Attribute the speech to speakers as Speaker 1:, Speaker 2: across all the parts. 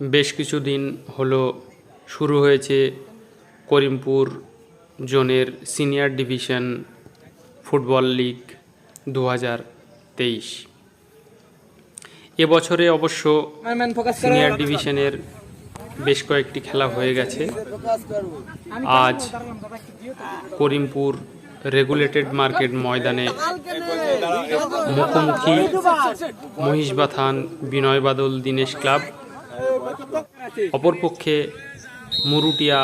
Speaker 1: বেশ কিছুদিন হলো শুরু হয়েছে করিমপুর জোনের সিনিয়র ডিভিশন ফুটবল লিগ দু হাজার তেইশ এবছরে অবশ্য সিনিয়র ডিভিশনের বেশ কয়েকটি খেলা হয়ে গেছে। আজ করিমপুর রেগুলেটেড মার্কেট ময়দানে মুখোমুখি মহিষবাথান বিনয় বাদল দীনেশ ক্লাব অপরপক্ষে মুরুটিয়া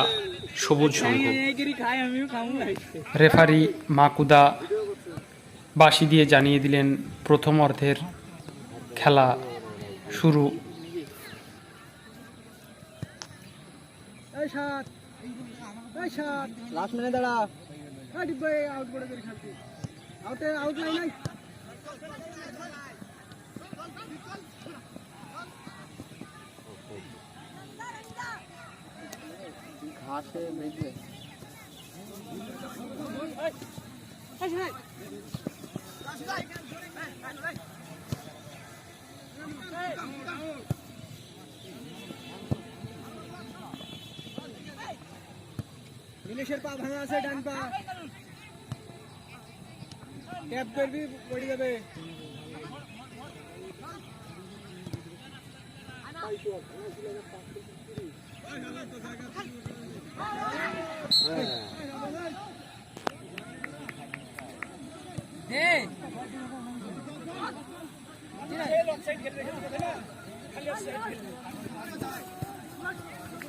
Speaker 1: সবুজ সংঘ। রেফারি মাকুদা বাঁশি দিয়ে জানিয়ে দিলেন প্রথম অর্ধের খেলা শুরু।
Speaker 2: আউট নাই নাই ঘাসে বেঁচে নীলেশের পা ভাঙা আছে ডান পা ট্যাপ করবি পড়ে যাবে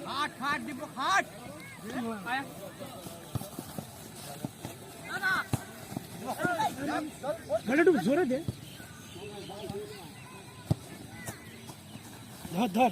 Speaker 2: খাট খাট দিব খাট একটু জোরে দে। ধর ধর।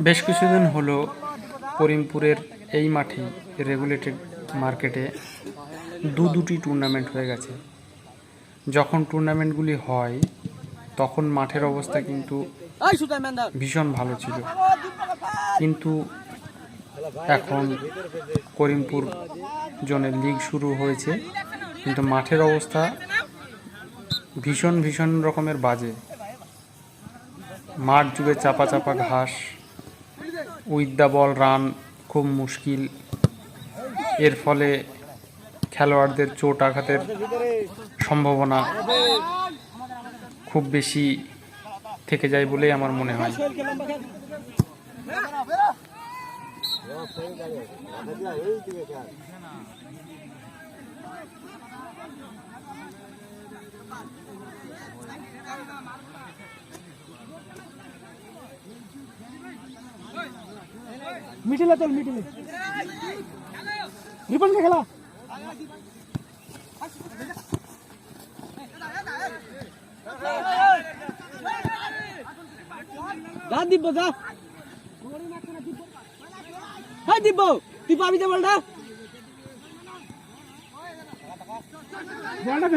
Speaker 1: বেশ কিছুদিন হলো করিমপুরের এই মাঠে রেগুলেটেড মার্কেটে দু দুটি টুর্নামেন্ট হয়ে গেছে। যখন টুর্নামেন্টগুলি হয় তখন মাঠের অবস্থা কিন্তু ভীষণ ভালো ছিল। কিন্তু এখন করিমপুর জোনের লিগ শুরু হয়েছে কিন্তু মাঠের অবস্থা ভীষণ ভীষণ রকমের বাজে। মাঠ জুড়ে চাপা চাপা ঘাস উইথ দ্য বল রান খুব মুশকিল। এর ফলে খেলোয়াড়দের চোট আঘাতের সম্ভাবনা খুব বেশি থেকে যায় বলেই আমার মনে হয়।
Speaker 2: মিটিলে চল মিটিলে রিপনকে খেলা। যা দিব যা। হ্যাঁ দিব তুই পাবি তো বলটা? বলটা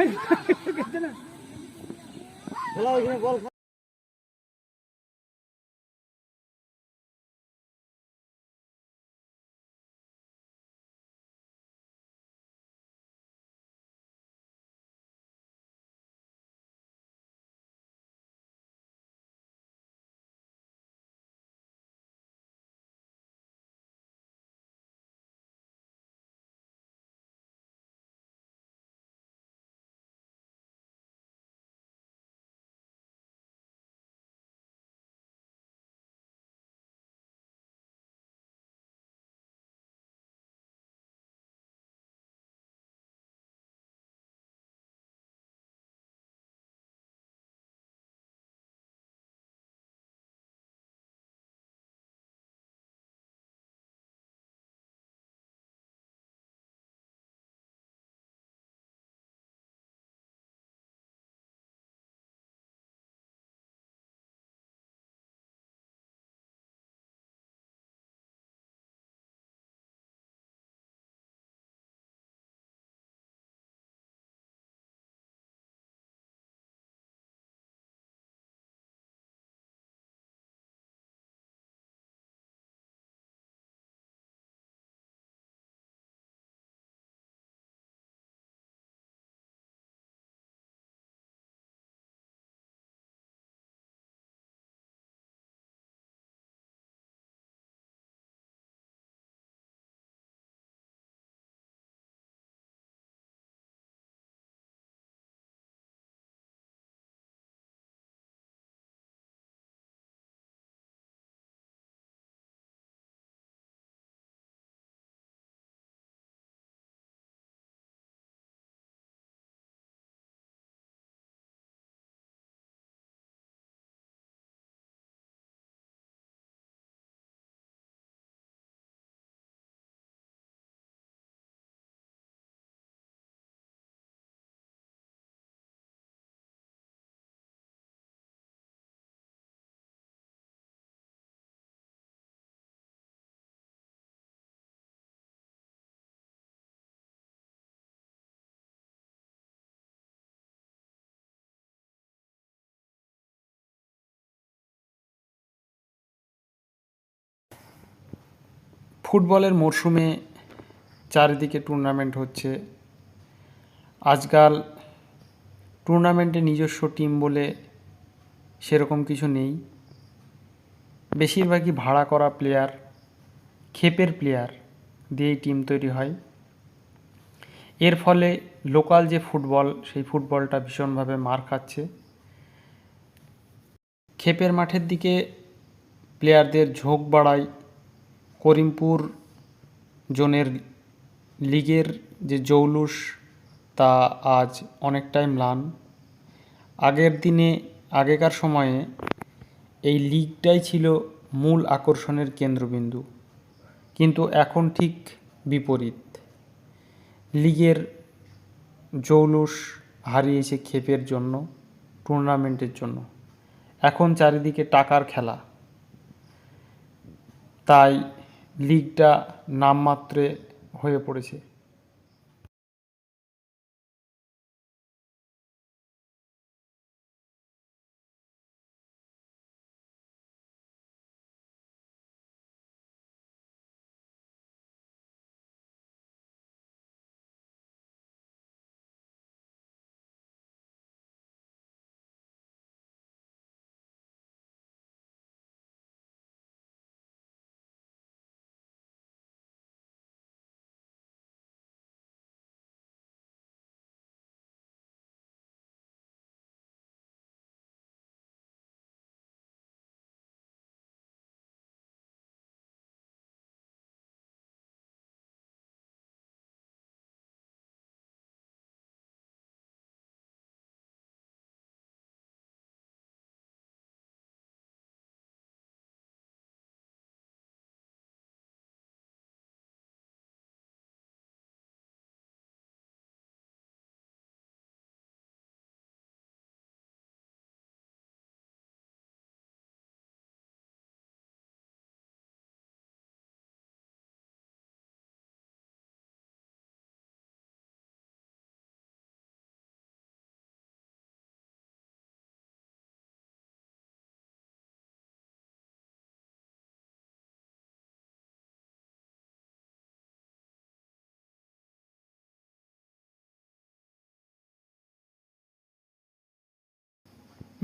Speaker 1: ফুটবলের মরশুমে চারিদিকে টুর্নামেন্ট হচ্ছে। আজকাল টুর্নামেন্টে নিজস্ব টিম বলে সেরকম কিছু নেই। বেশিরভাগই ভাড়া করা প্লেয়ার খেপের প্লেয়ার দিয়েই টিম তৈরি হয়। এর ফলে লোকাল যে ফুটবল, সেই ফুটবলটা ভীষণভাবে মার খাচ্ছে। খেপের মাঠের দিকে প্লেয়ারদের ঝোঁক বাড়ায়। করিমপুর জোনের লিগের যে জৌলুস, তা আজ অনেকটাই ম্লান। আগের দিনে, আগেকার সময়ে এই লিগটাই ছিল মূল আকর্ষণের কেন্দ্রবিন্দু। কিন্তু এখন ঠিক বিপরীত। লিগের জৌলুস হারিয়েছে ক্ষেপের জন্য, টুর্নামেন্টের জন্য। এখন চারিদিকে টাকার খেলা। তাই লিগটা নামমাত্রে হয়ে পড়েছে।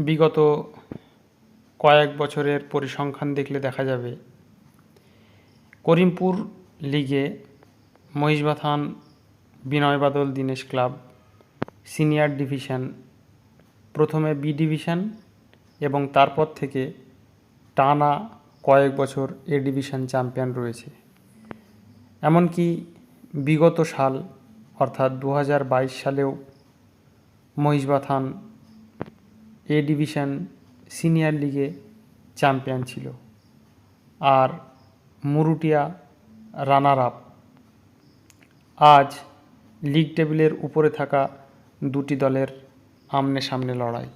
Speaker 1: বিগত কয়েক বছরের পরিসংখ্যান দেখলে দেখা যাবে, করিমপুর লিগে Mahishbathan Binoy Badal Dinesh club, senior division, প্রথমে বি ডিভিশন এবং তারপর থেকে টানা কয়েক বছর এ ডিভিশন চ্যাম্পিয়ন রয়েছে। এমনকি বিগত সাল, অর্থাৎ দু হাজার বাইশ সালেও মহিষবাথান এ ডিভিশন সিনিয়র লিগে চ্যাম্পিয়ন ছিল। আর মুরুটিয়া রানার আপ আজ লিগ টেবিলের উপরে থাকা দুটি দলের আমনে সামনে লড়াই।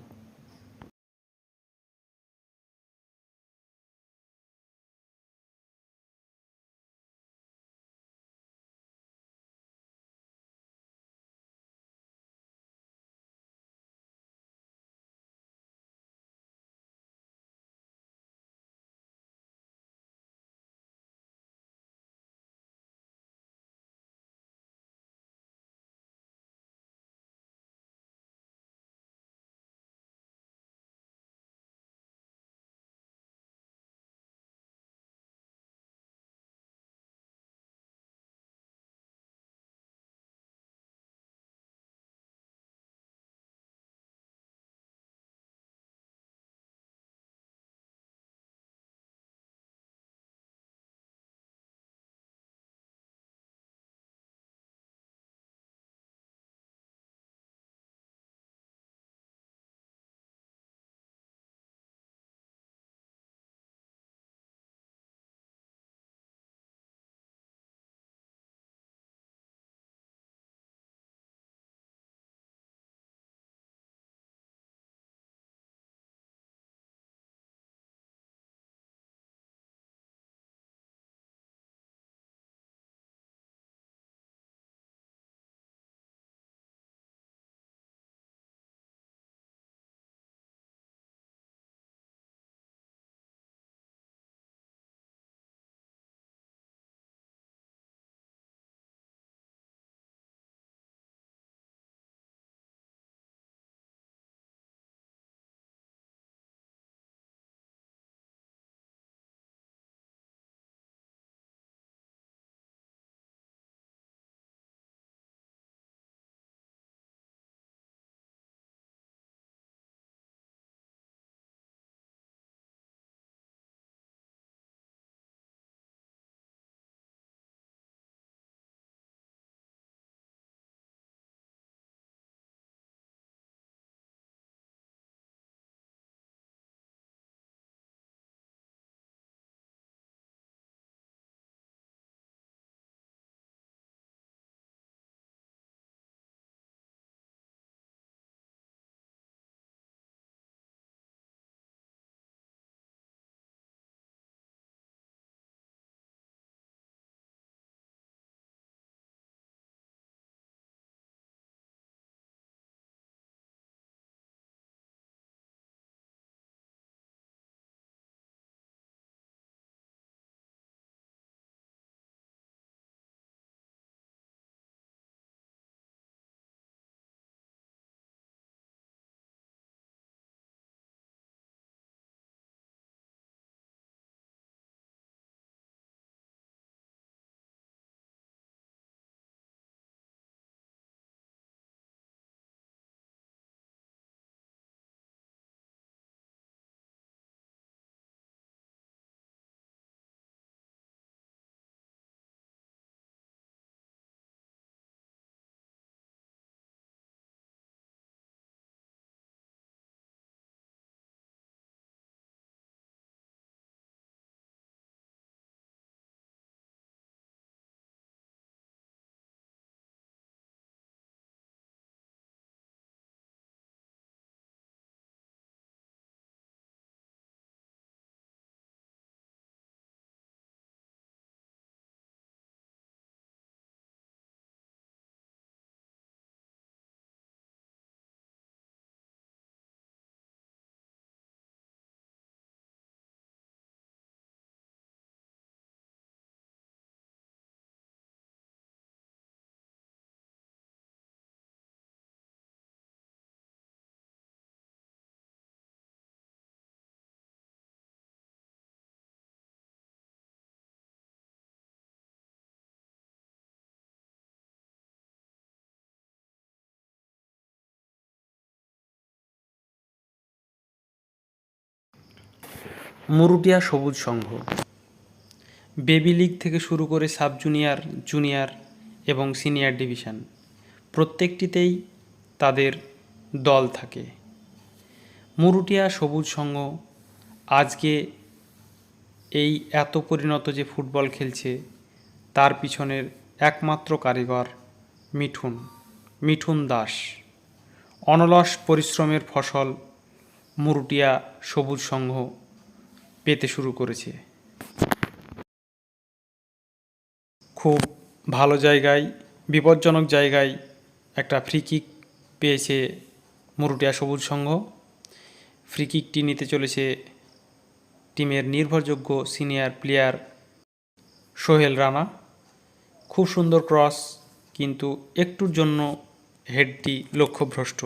Speaker 1: মুরুটিয়া সবুজ সংঘ। বেবি লিগ থেকে শুরু করে সাব জুনিয়র জুনিয়র এবং সিনিয়র ডিভিশন প্রত্যেকটিতেই তাদের দল থাকে। মুরুটিয়া সবুজ সংঘ আজকে এই এত পরিণত যে ফুটবল খেলছে, তার পিছনের একমাত্র কারিগর মিঠুন মিঠুন দাস। অনলস পরিশ্রমের ফসল মুরুটিয়া সবুজ সংঘ পেতে শুরু করেছে। খুব ভালো জায়গায়, বিপজ্জনক জায়গায় একটা ফ্রি কিক পেয়েছে মুরুটিয়া সবুজ সংঘ। ফ্রি কিকটি নিতে চলেছে টিমের নির্ভরযোগ্য সিনিয়র প্লেয়ার সোহেল রানা। খুব সুন্দর ক্রস কিন্তু একটুর জন্য হেডটি লক্ষ্যভ্রষ্ট।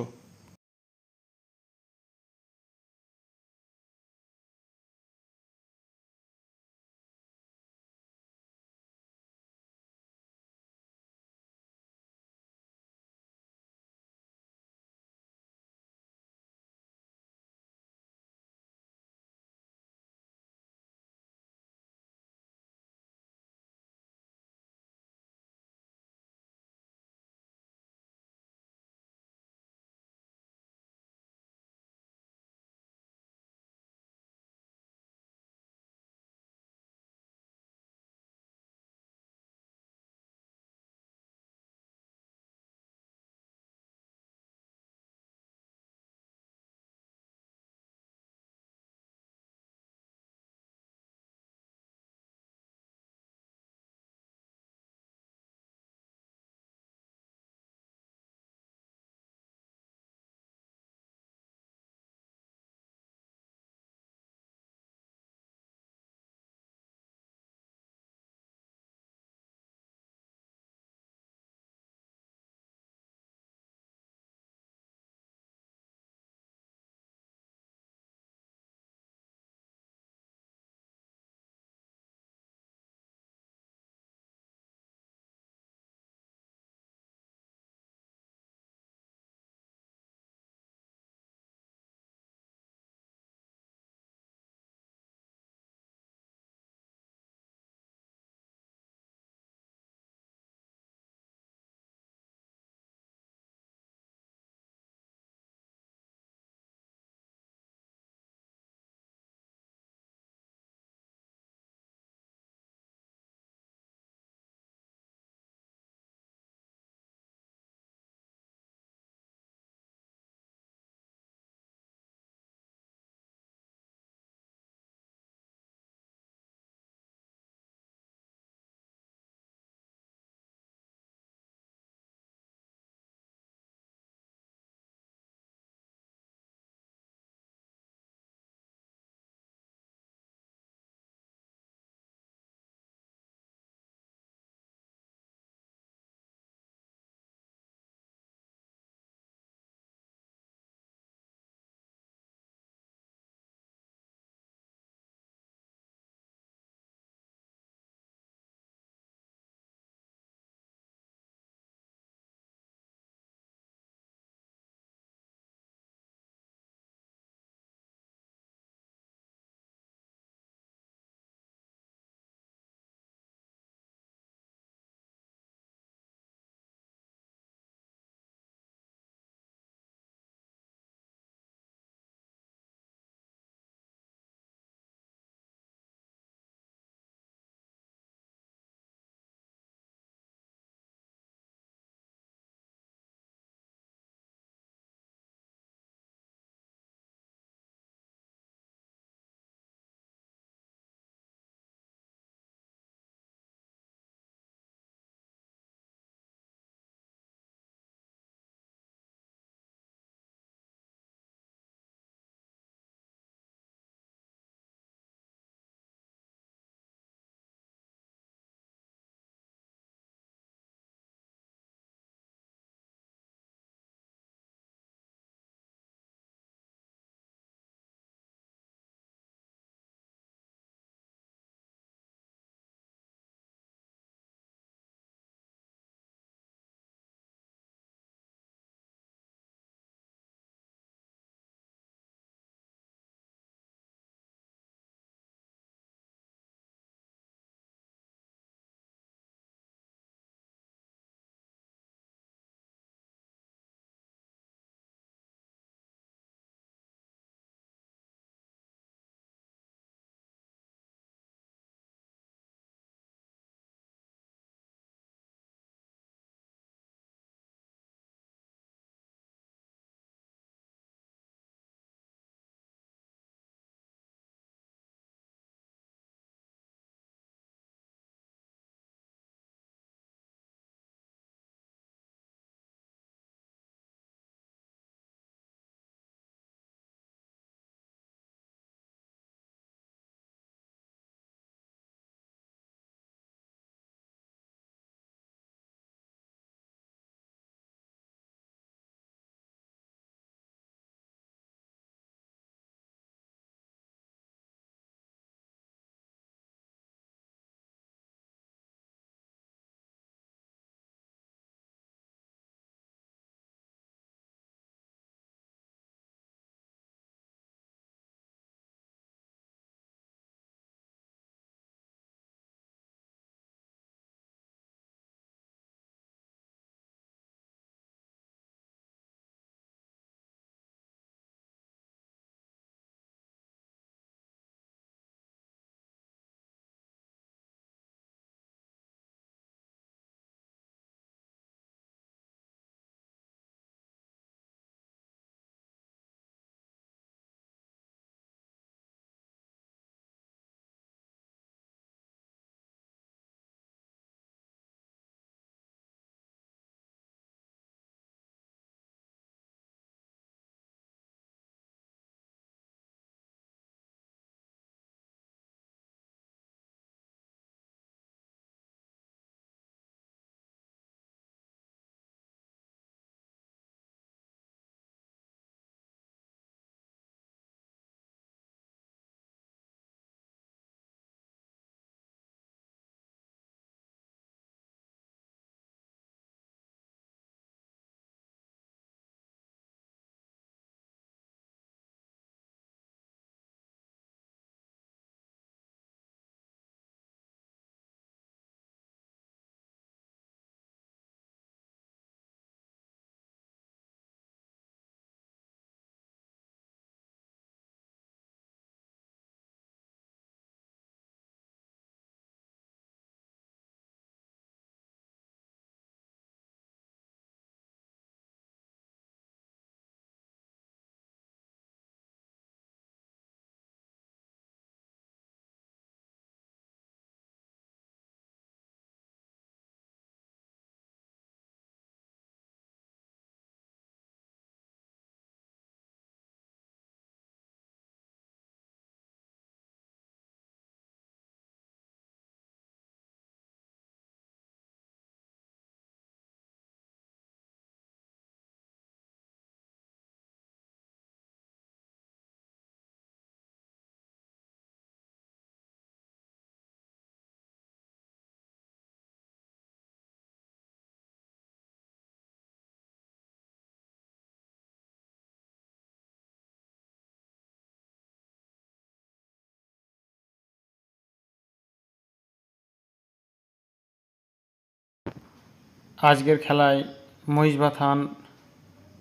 Speaker 1: আজকের খেলায় মহিষবা থান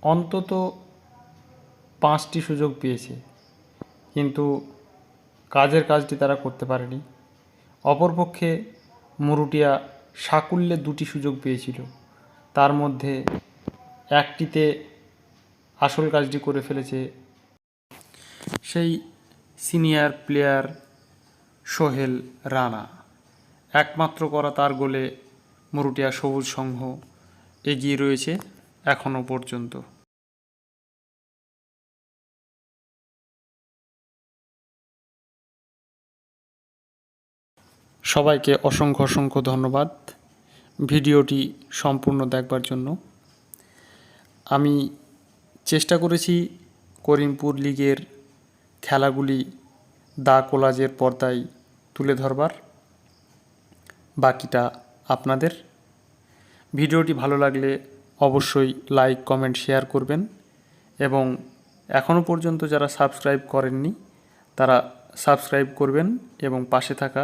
Speaker 1: অন্তত পাঁচটি সুযোগ পেয়েছে। কিন্তু কাজের কাজটি তারা করতে পারেনি। অপরপক্ষে মুরুটিয়া সাকুল্যে দুটি সুযোগ পেয়েছিল। তার মধ্যে একটিতে আসল কাজটি করে ফেলেছে সেই সিনিয়র প্লেয়ার সোহেল রানা। একমাত্র করা তার গোলে মুরুটিয়া সবুজ সংঘ এগিয়ে রয়েছে এখনও পর্যন্ত। সবাইকে অসংখ্য অসংখ্য ধন্যবাদ ভিডিওটি সম্পূর্ণ দেখবার জন্য। আমি চেষ্টা করেছি করিমপুর লিগের খেলাগুলি দা কোলাজের পর্দায় তুলে ধরবার। বাকিটা আপনাদের। ভিডিওটি ভালো লাগলে অবশ্যই লাইক, কমেন্ট, শেয়ার করবেন এবং এখনও পর্যন্ত যারা সাবস্ক্রাইব করেননি, তারা সাবস্ক্রাইব করবেন এবং পাশে থাকা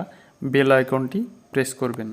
Speaker 1: বেল আইকনটি প্রেস করবেন।